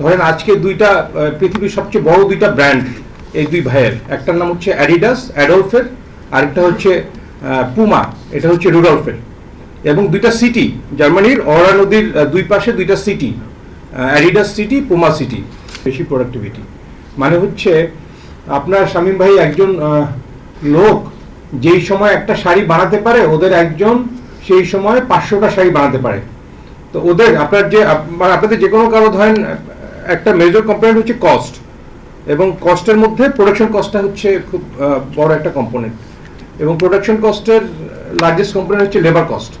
ধরেন আজকে দুইটা পৃথিবীর সবচেয়ে বড় দুইটা ব্র্যান্ড এই দুই ভাইয়ের। একটার নাম হচ্ছে অ্যাডিডাস, অ্যাডলফের, আরেকটা হচ্ছে পুমা, এটা হচ্ছে রুডলফের। এবং দুইটা সিটি, জার্মানির অরা নদীর দুই পাশে দুইটা city Adidas city, Puma city, বেশি প্রোডাক্টিভিটি মানে হচ্ছে, আপনার শামীম ভাই একজন লোক, যেই সময় একটা শাড়ি বানাতে পারে, ওদের একজন সেই সময় পাঁচশোটা শাড়ি বানাতে পারে। তো ওদের, আপনার যে মানে আপনাদের যে কোনো কারও ধরেন একটা মেজর কম্পোনেন্ট হচ্ছে কস্ট এবং কস্টের মধ্যে প্রোডাকশন কস্টটা হচ্ছে খুব বড় একটা কম্পোনেন্ট এবং প্রোডাকশন কস্টের লার্জেস্ট কম্পোনেন্ট হচ্ছে লেবার কস্ট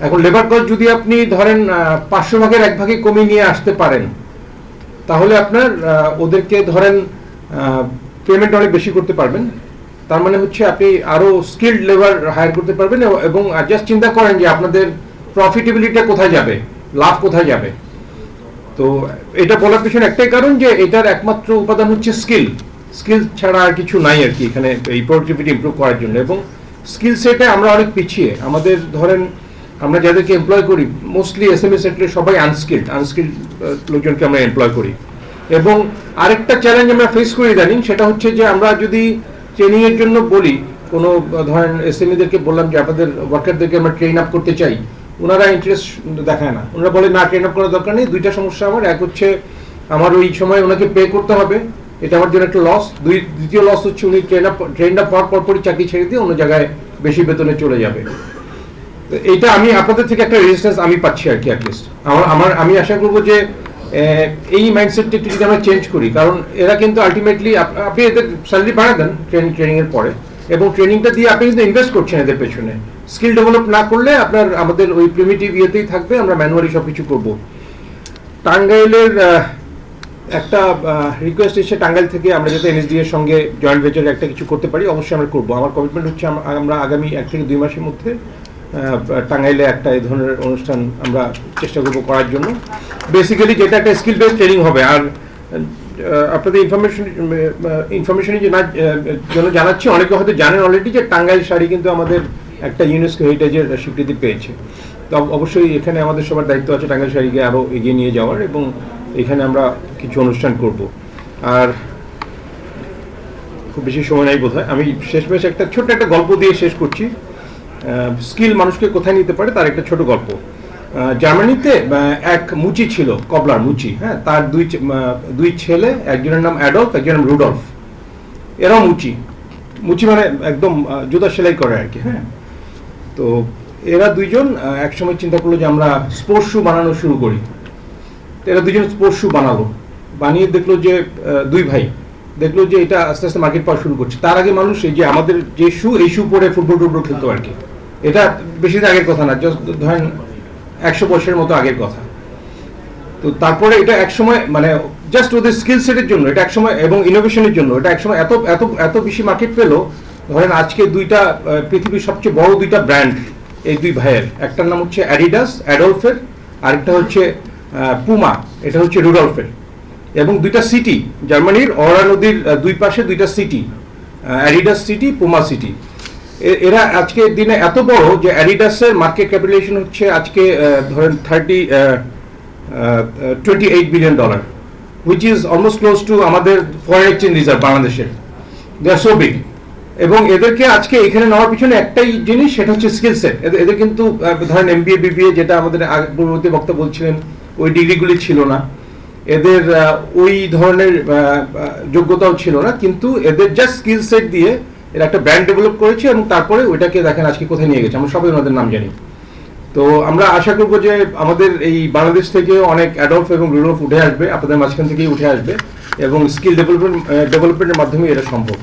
এখন লেবার কস্ট যদি আপনি ধরেন পাঁচশো ভাগের এক ভাগে কমিয়ে নিয়ে আসতে পারেন, তাহলে আপনার ওদেরকে ধরেন পেমেন্ট অনেক বেশি করতে পারবেন। তার মানে হচ্ছে আপনি আরও স্কিল্ড লেবার হায়ার করতে পারবেন এব- এবং জাস্ট চিন্তা করেন যে আপনাদের প্রফিটেবিলিটিটা কোথায় যাবে, লাভ কোথায় যাবে। তো এটা বলার পিছনে একটাই কারণ যে এটার একমাত্র উপাদান হচ্ছে স্কিল। স্কিল ছাড়া আর কিছু নাই আর কি এখানে এই প্রোডাক্টিভিটি ইমপ্রুভ করার জন্য। এবং স্কিল সেটে আমরা অনেক পিছিয়ে। আমাদের ধরেন আমরা যাদেরকে এমপ্লয় করি মোস্টলি এস এম এ সেক্টরে সবাই আনস্কিল্ড আনস্কিল্ড লোকজনকে আমরা এমপ্লয় করি। এবং আরেকটা চ্যালেঞ্জ আমরা ফেস করি ইদানিং, সেটা হচ্ছে যে আমরা যদি ট্রেনিংয়ের জন্য বলি, কোনো, ধরেন এস এম এদেরকে বললাম যে, আপনাদের ওয়ার্কারদেরকে আমরা ট্রেন আপ করতে চাই। ওনারা ইন্টারেস্ট দেখায় না। ওনারা বলে, না ট্রেন আপ করার দরকার নেই। দুইটা সমস্যা আমার। এক হচ্ছে, আমার ওই সময় ওনাকে পে করতে হবে। এটা আমার জন্য একটা লস দুই, দ্বিতীয় লস হচ্ছে উনি ট্রেন আপ ট্রেন আপ হওয়ার পরপরই চাকরি ছেড়ে দিয়ে অন্য জায়গায় বেশি বেতনে চলে যাবে। তো এইটা আমি আপনাদের থেকে একটা রেজিস্ট্যান্স আমি পাচ্ছি আর কি অ্যাটলিস্ট আমার আমার, আমি আশা করব যে এই মাইন্ডসেটটা একটু যদি আমরা চেঞ্জ করি। কারণ এরা কিন্তু আলটিমেটলি আপনি এদের স্যালারি বাড়া দেন ট্রেনিং ট্রেনিং এর পরে। এবং ট্রেনিংটা দিয়ে আপনি কিন্তু ইনভেস্ট করছেন এদের পেছনে। স্কিল ডেভেলপ না করলে আপনার, আমাদের ওই প্রিমিটিভ ইয়েতেই থাকবে, আমরা ম্যানুয়ালি সব কিছু করব। টাঙ্গাইলের একটা রিকোয়েস্ট এসে টাঙ্গাইল থেকে, আমরা যাতে এনএসডি এর সঙ্গে জয়েন্ট ভেঞ্চার একটা কিছু করতে পারি, অবশ্যই আমরা করব। আমার কমিটমেন্ট হচ্ছে আমরা আগামী এক থেকে দুই মাসের মধ্যে টাঙ্গাইলে একটা এই ধরনের অনুষ্ঠান আমরা চেষ্টা করব করার জন্য। বেসিক্যালি যেটা একটা স্কিল বেসড ট্রেনিং হবে, আর আপনাদের ইনফরমেশন ইনফরমেশনের জন্য জানাচ্ছি, অনেকে হয়তো জানেন অলরেডি যে টাঙ্গাইল শাড়ি কিন্তু আমাদের একটা ইউনেস্কো হেরিটেজের স্বীকৃতি পেয়েছে। তো অবশ্যই এখানে আমাদের সবার দায়িত্ব আছে টাঙ্গাইল শাড়িকে আরও এগিয়ে নিয়ে যাওয়ার এবং এখানে আমরা কিছু অনুষ্ঠান করব। আর খুব বেশি সময় নাই বোধ আমি শেষমেশ একটা ছোট্ট একটা গল্প দিয়ে শেষ করছি। স্কিল মানুষকে কোথায় নিতে পারে তার একটা ছোট গল্প। জার্মানিতে এক মুচি ছিল, কবলার মুচি হ্যাঁ তার দুই দুই ছেলে, একজনের নাম অ্যাডলফ, একজনের রুডলফ। এরাও মুচি। মুচি মানে একদম জুতা সেলাই করে আর কি হ্যাঁ। তো এরা দুইজন একসময় চিন্তা করল যে আমরা স্পোর্টস শু বানানো শুরু করি। তো এরা দুজন স্পোর্টস শু বানালো। বানিয়ে দেখল যে দুই ভাই। দেখল যে এটা আস্তে আস্তে মার্কেট পাওয়া শুরু করছে। তার আগে মানুষ এই যে আমাদের যে শু, এই শু পরে ফুটবল টুটবল খেলতো আর কি। এটা বেশি আগের কথা না জাস্ট ধরেন একশো বছরের মতো আগের কথা। তো তারপরে এটা একসময় মানে জাস্ট ওদের স্কিল সেটের জন্য, এটা একসময়, এবং ইনোভেশনের জন্য, এটা একসময় এত এত এত বেশি মার্কেট পেল, ধরেন আজকে দুইটা পৃথিবীর সবচেয়ে বড় দুইটা ব্র্যান্ড এই দুই ভাইয়ের। একটার নাম হচ্ছে অ্যাডিডাস অ্যাডলফের আরেকটা হচ্ছে পুমা এটা হচ্ছে রুডলফের এবং দুইটা সিটি জার্মানির অরা নদীর দুই পাশে দুইটা city Adidas city Puma city এরা আজকে দিনে এত বড় যে অ্যাডিডাসের মার্কেট ক্যাপিটালেশন হচ্ছে আজকে ধরেন thirty twenty eight billion dollar which is almost close to আমাদের ফরেন এক্সচেঞ্জ রিজার্ভ বাংলাদেশের। দে আর সো বিগ এবং এদেরকে আজকে এখানে নেওয়ার পিছনে একটাই জিনিস, সেটা হচ্ছে স্কিল সেট এদের কিন্তু ধরেন এমবিএ বিবিএ যেটা আমাদের পূর্ববর্তী বক্তা বলছিলেন, ওই ডিগ্রিগুলি ছিল না। এদের ওই ধরনের যোগ্যতাও ছিল না। কিন্তু এদের জাস্ট স্কিল সেট দিয়ে এরা একটা ব্র্যান্ড ডেভেলপ করেছি এবং তারপরে ওইটাকে দেখেন আজকে কোথায় নিয়ে গেছে, আমরা সবাই ওনাদের নাম জানি। তো আমরা আশা করব যে আমাদের এই বাংলাদেশ থেকে অনেক অ্যাডলফ এবং রুলফ উঠে আসবে, আপনাদের মাঝখান থেকেই উঠে আসবে এবং স্কিল ডেভেলপমেন্ট ডেভেলপমেন্টের মাধ্যমে এটা সম্ভব।